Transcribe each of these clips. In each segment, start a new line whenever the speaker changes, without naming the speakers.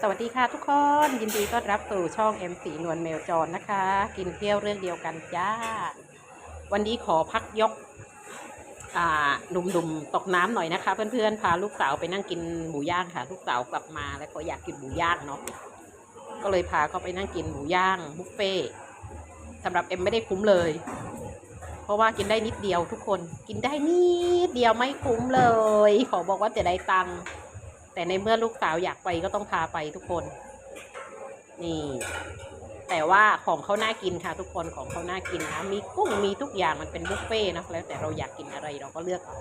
สวัสดีค่ะทุกคนยินดีต้อนรับสู่ช่อง M สีนวลแมวจรนะคะ กินเที่ยวเรื่องเดียวกันจ้า วันนี้ขอพักยกหนุ่มๆตกน้ำหน่อยนะคะ เพื่อนๆพาลูกสาวไปนั่งกินหมูย่างค่ะ ลูกสาวกลับมาแล้วก็อยากกินหมูย่างเนาะก็เลยพาเขาไปนั่งกินหมูย่างบุฟเฟ่สำหรับเอ็มไม่ได้คุ้มเลย เพราะว่ากินได้นิดเดียวทุกคน กินได้นิดเดียวไม่คุ้มเลย ขอบอกว่าจะได้ตังค์ แต่ในเมื่อลูกสาวอยากไปก็ต้องพาไปทุกคน นี่ แต่ว่าของเขาน่ากินค่ะ ทุกคนของเขาน่ากินนะมีกุ้งมีทุกอย่างมันเป็นบุฟเฟ่นะแล้วแต่เราอยากกินอะไรเราก็เลือกเอา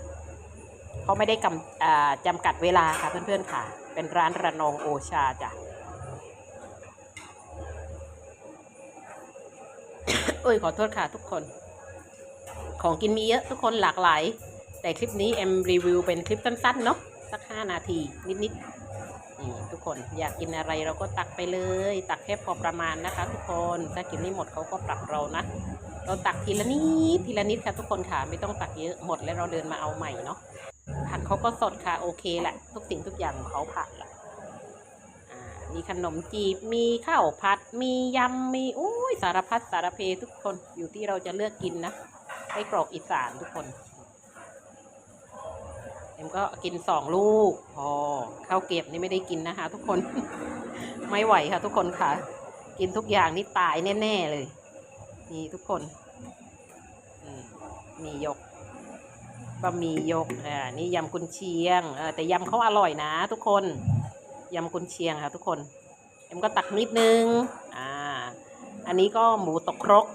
เขาไม่ได้กำจำกัดเวลาค่ะเพื่อนๆค่ะ เป็นร้านระนองโอชาจ้ะเอ้ยขอโทษค่ะทุกคน ของกินมีเยอะทุกคนหลากหลาย แต่คลิปนี้เอ็มรีวิวเป็นคลิปสั้นๆเนาะ สักห้านาทีนิดๆนี่ทุกคนอยากกินอะไรเราก็ตักไปเลย ตักแค่พอประมาณนะคะ ทุกคนถ้ากินไม่หมดเขาก็ปรับเรานะ เราตักทีละนิดทีละนิดค่ะทุกคนค่ะไม่ต้องตักเยอะหมดแล้วเราเดินมาเอาใหม่เนาะผักเขาก็สดค่ะโอเคแหละ ทุกสิ่งทุกอย่างของเขาผัดละอ่ามีขนมจีบ มีข้าวผัด มียำ มีโอ้ยสารพัดสารเพทุกคนอยู่ที่เราจะเลือกกินนะให้กรอกอีสานทุกคน เอ็มก็กินสองลูกพอข้าวเก็บนี่ไม่ได้กินนะคะ ทุกคน ไม่ไหวค่ะ ทุกคนค่ะ กินทุกอย่างนี่ตายแน่ ๆ เลย นี่ทุกคนมมียกบะหมี่ยกอ่านี่ยำกุนเชียงเออแต่ยำเขาอร่อยนะ ทุกคนยำกุนเชียงค่ะ ทุกคนเอ็มก็ตักนิดนึงอ่า อันนี้ก็หมูตกครก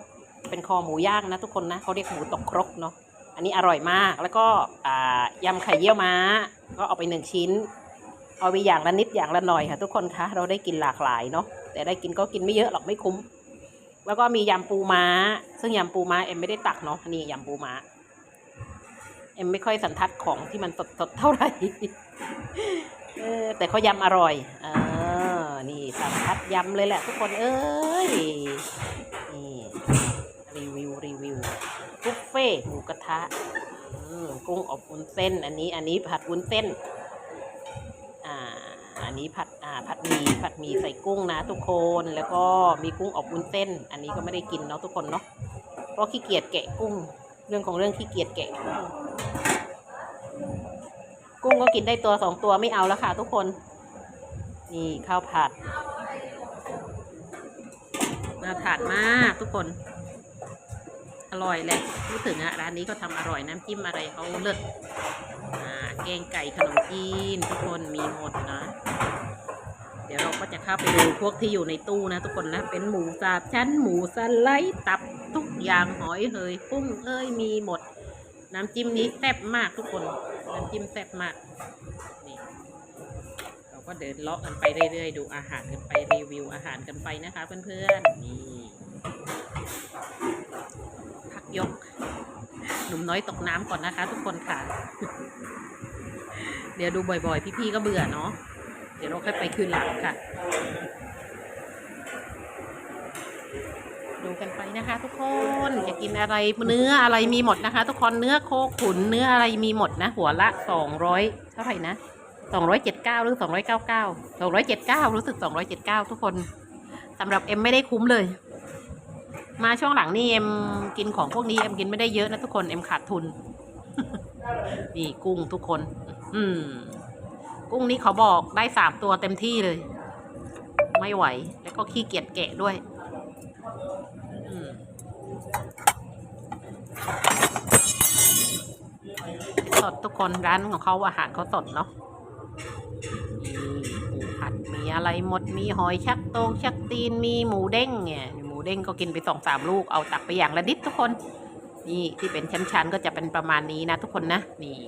เป็นคอหมูย่างนะทุกคนนะเขาเรียกหมูตกครกเนาะ อันนี้อร่อยมาก แล้วก็ยำไข่เยี่ยวม้า ก็เอาไปหนึ่งชิ้น เอาไปอย่างละนิดอย่างละหน่อยค่ะ ทุกคนคะ เราได้กินหลากหลายเนาะ แต่ได้กินก็กินไม่เยอะหรอกไม่คุ้ม แล้วก็มียำปูม้า ซึ่งยำปูม้าเอ็มไม่ได้ตักเนาะ นี่ยำปูม้า เอ็มไม่ค่อยสันทัดของที่มันสดๆเท่าไหร่แต่เขายำอร่อย เออ นี่สันทัดยำเลยแหละทุกคน เอ้ย นี่รีวิวรีวิว บุฟเฟ่ต์หมูกระทะกุ้งอบวุ้นเส้น อันนี้ อันนี้ผัดวุ้นเส้น อ่า อันนี้ผัด อ่า ผัดหมี่ ผัดหมี่ใส่กุ้งนะทุกคน แล้วก็มีกุ้งอบวุ้นเส้น อันนี้ก็ไม่ได้กินเนาะทุกคนเนาะ เพราะขี้เกียจแกะกุ้ง เรื่องของเรื่องขี้เกียจแกะ กุ้งกุ้งก็กินได้ตัวสองตัวไม่เอาแล้วค่ะ ทุกคน นี่ข้าวผัดน่าทานมากทุกคน อร่อยแหละพูดถึงอะร้านนี้ก็ทำอร่อยน้ำจิ้มอะไรเขาเลิศอ่าแกงไก่ขนมจีนทุกคนมีหมดนะ เดี๋ยวเราก็จะเข้าไปดูพวกที่อยู่ในตู้นะ ทุกคนนะ เป็นหมูสาบชั้นหมูสไลด์ตับทุกอย่างหอยเฮยกุ้งเอ้ยมีหมด น้ำจิ้มนี้แซ่บมากทุกคน น้ำจิ้มแซ่บมากนี่เราก็เดินเลาะกันไปเรื่อยๆ ดูอาหารกันไปรีวิวอาหารกันไปนะคะเพื่อนๆนี่ ยกหนุ่มน้อยตกน้ำก่อนนะคะ ทุกคนค่ะ เดี๋ยวดูบ่อยๆ พี่ๆก็เบื่อเนาะเดี๋ยวเราค่อยไปคืนหลังค่ะ ดูกันไปนะคะ ทุกคนจะกินอะไรเนื้ออะไรมีหมดนะคะ ทุกคนเนื้อโคขุนเนื้ออะไรมีหมดนะ หัวละสองร้อยเท่าไหร่นะสองร้อยเจ็ดเก้าหรือสองร้อยเก้าเก้าสองร้อยเจ็ดเก้ารู้สึกสองร้อยเจ็ดเก้าทุกคนสำหรับเอ็มไม่ได้คุ้มเลย มาช่วงหลังนี่เอ็มกินของพวกนี้เอ็มกินไม่ได้เยอะนะทุกคนเอ็มขาดทุน นี่กุ้งทุกคน อืม กุ้งนี้เขาบอกได้สามตัวเต็มที่เลย ไม่ไหว แล้วก็ขี้เกียจแกะด้วยสดทุกคนร้านของเขาอาหารเขาสดเนาะมีผัดมีอะไรหมดมีหอยชักโตงชักตีนมีหมูเด้งเนี่ย เด้งก็กินไปสองสามลูกเอาตักไปอย่างละนิดทุกคน นี่ที่เป็นชั้นๆก็จะเป็นประมาณนี้นะทุกคนนะนี่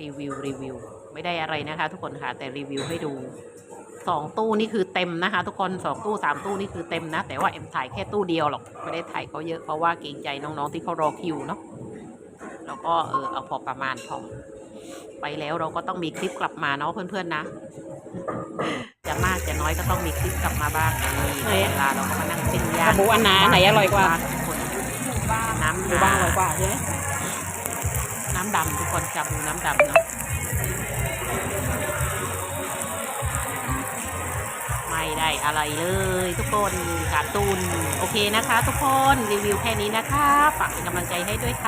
รีวิวรีวิวไม่ได้อะไรนะคะ ทุกคนค่ะแต่รีวิวให้ดูสองตู้นี่คือเต็มนะคะ ทุกคนสองตู้สามตู้นี่คือเต็มนะ แต่ว่าเอ็มถ่ายแค่ตู้เดียวหรอกไม่ได้ถ่ายเขาเยอะเพราะว่าเกรงใจน้องๆที่เขารอคิวเนาะแล้วก็เออเอาพอประมาณพอไปแล้วเราก็ต้องมีคลิปกลับมาเนาะเพื่อนๆนะ จะมากจะน้อยก็ต้องมีคลิปกลับมาบ้างนี่เวลาเราก็มานั่งปิ้งย่าง
หมูอันไหนอันไหนอร่อยกว่า
ทุกคนน้ำ
หมูบ้างอร่อยกว่าใช่ไหม
น้ำดำทุกคนจับดูน้ำดำเนาะไม่ได้อะไรเลยทุกคนการ์ตูนโอเคนะคะ ทุกคนรีวิวแค่นี้นะคะฝากเป็นกำลังใจให้ด้วยค่ะ